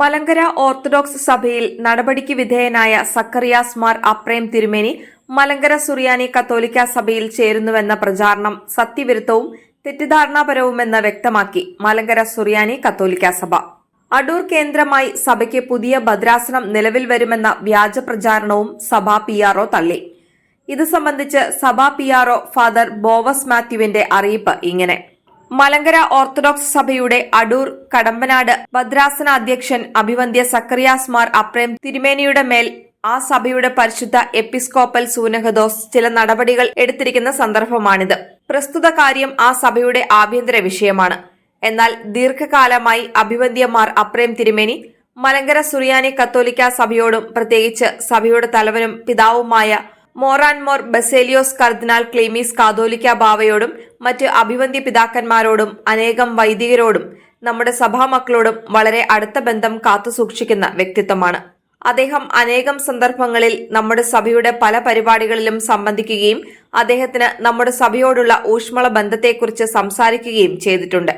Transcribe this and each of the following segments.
Malankara orthodox സഭയിൽ നടപടിക്ക് വിധേയനായ സക്കറിയാസ് മാർ അപ്രേം തിരുമേനി മലങ്കര സുറിയാനി കത്തോലിക്ക സഭയിൽ ചേരുന്നുവെന്ന പ്രചാരണം സത്യവിരുദ്ധവും തെറ്റിദ്ധാരണാപരവുമെന്ന് വ്യക്തമാക്കി മലങ്കര സുറിയാനി കത്തോലിക്ക സഭ. അടൂർ കേന്ദ്രമായി സഭയ്ക്ക് പുതിയ ഭദ്രാസനം നിലവിൽ വരുമെന്ന വ്യാജ പ്രചാരണവും സഭാ പി തള്ളി. ഇത് സംബന്ധിച്ച് സഭാ പി ഫാദർ ബോവസ് മാത്യുവിന്റെ അറിയിപ്പ് ഇങ്ങനെ. മലങ്കര ഓർത്തഡോക്സ് സഭയുടെ അടൂർ കടമ്പനാട് ഭദ്രാസന അധ്യക്ഷൻ അഭിവന്ധ്യ സക്കറിയാസ് മാർ അപ്രേം തിരുമേനിയുടെ മേൽ ആ സഭയുടെ പരിശുദ്ധ എപ്പിസ്കോപ്പൽ സൂനഹദോസ് ചില നടപടികൾ എടുത്തിരിക്കുന്ന സന്ദർഭമാണിത്. പ്രസ്തുത കാര്യം ആ സഭയുടെ ആഭ്യന്തര വിഷയമാണ്. എന്നാൽ ദീർഘകാലമായി അഭിവന്ധ്യമാർ അപ്രേം തിരുമേനി മലങ്കര സുറിയാനി കത്തോലിക്ക സഭയോടും പ്രത്യേകിച്ച് സഭയുടെ തലവനും പിതാവുമായ മോറാൻമോർ ബസേലിയോസ് കർദിനാൾ ക്ലീമീസ് കാതോലിക്ക ബാവയോടും മറ്റ് അഭിവന്ദ്യ പിതാക്കന്മാരോടും അനേകം വൈദികരോടും നമ്മുടെ സഭാമക്കളോടും വളരെ അടുത്ത ബന്ധം കാത്തുസൂക്ഷിക്കുന്ന വ്യക്തിത്വമാണ്. അദ്ദേഹം അനേകം സന്ദർഭങ്ങളിൽ നമ്മുടെ സഭയുടെ പല പരിപാടികളിലും സംബന്ധിക്കുകയും അദ്ദേഹത്തിന് നമ്മുടെ സഭയോടുള്ള ഊഷ്മള ബന്ധത്തെക്കുറിച്ച് സംസാരിക്കുകയും ചെയ്തിട്ടുണ്ട്.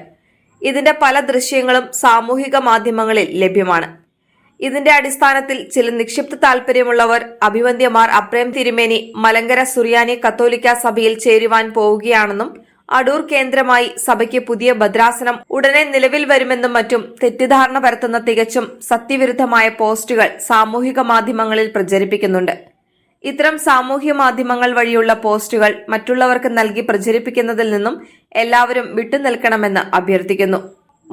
ഇതിന്റെ പല ദൃശ്യങ്ങളും സാമൂഹിക മാധ്യമങ്ങളിൽ ലഭ്യമാണ്. ഇതിന്റെ അടിസ്ഥാനത്തിൽ ചില നിക്ഷിപ്ത താൽപര്യമുള്ളവർ അഭിവന്ദ്യമാർ അപ്രേം തിരുമേനി മലങ്കര സുറിയാനി കത്തോലിക്ക സഭയിൽ ചേരുവാൻ പോവുകയാണെന്നും അടൂർ കേന്ദ്രമായി സഭയ്ക്ക് പുതിയ ഭദ്രാസനം ഉടനെ നിലവിൽ വരുമെന്നും മറ്റും തെറ്റിദ്ധാരണ പരത്തുന്ന തികച്ചും സത്യവിരുദ്ധമായ പോസ്റ്റുകൾ സാമൂഹിക മാധ്യമങ്ങളിൽ പ്രചരിപ്പിക്കുന്നുണ്ട്. ഇത്തരം സാമൂഹ്യ മാധ്യമങ്ങൾ വഴിയുള്ള പോസ്റ്റുകൾ മറ്റുള്ളവർക്ക് നൽകി പ്രചരിപ്പിക്കുന്നതിൽ നിന്നും എല്ലാവരും വിട്ടുനിൽക്കണമെന്ന് അഭ്യർത്ഥിക്കുന്നു.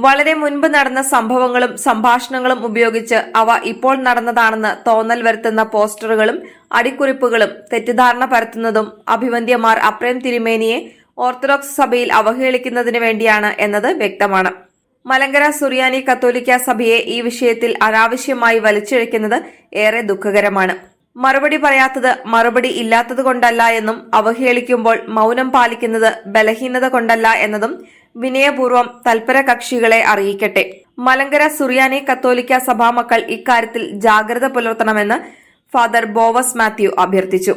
വളരെ മുൻപ് നടന്ന സംഭവങ്ങളും സംഭാഷണങ്ങളും ഉപയോഗിച്ച് അവ ഇപ്പോൾ നടന്നതാണെന്ന് തോന്നൽ വരുത്തുന്ന പോസ്റ്ററുകളും അടിക്കുറിപ്പുകളും തെറ്റിദ്ധാരണ പരത്തുന്നതും അഭിവന്ധ്യമാർ അപ്രേം തിരുമേനിയെ ഓർത്തഡോക്സ് സഭയിൽ അവഹേളിക്കുന്നതിന് വേണ്ടിയാണ് എന്നത് വ്യക്തമാണ്. മലങ്കര സുറിയാനി കത്തോലിക്ക സഭയെ ഈ വിഷയത്തിൽ അനാവശ്യമായി വലിച്ചിഴയ്ക്കുന്നത് ഏറെ ദുഃഖകരമാണ്. മറുപടി പറയാത്തത് മറുപടി ഇല്ലാത്തത് കൊണ്ടല്ല എന്നും അവഹേളിക്കുമ്പോൾ മൗനം പാലിക്കുന്നത് ബലഹീനത കൊണ്ടല്ല എന്നതും വിനയപൂർവം തൽപര കക്ഷികളെ അറിയിക്കട്ടെ. മലങ്കര സുറിയാനി കത്തോലിക്ക സഭാമക്കൾ ഇക്കാര്യത്തിൽ ജാഗ്രത പുലർത്തണമെന്ന് ഫാദർ ബോവസ് മാത്യു അഭ്യർത്ഥിച്ചു.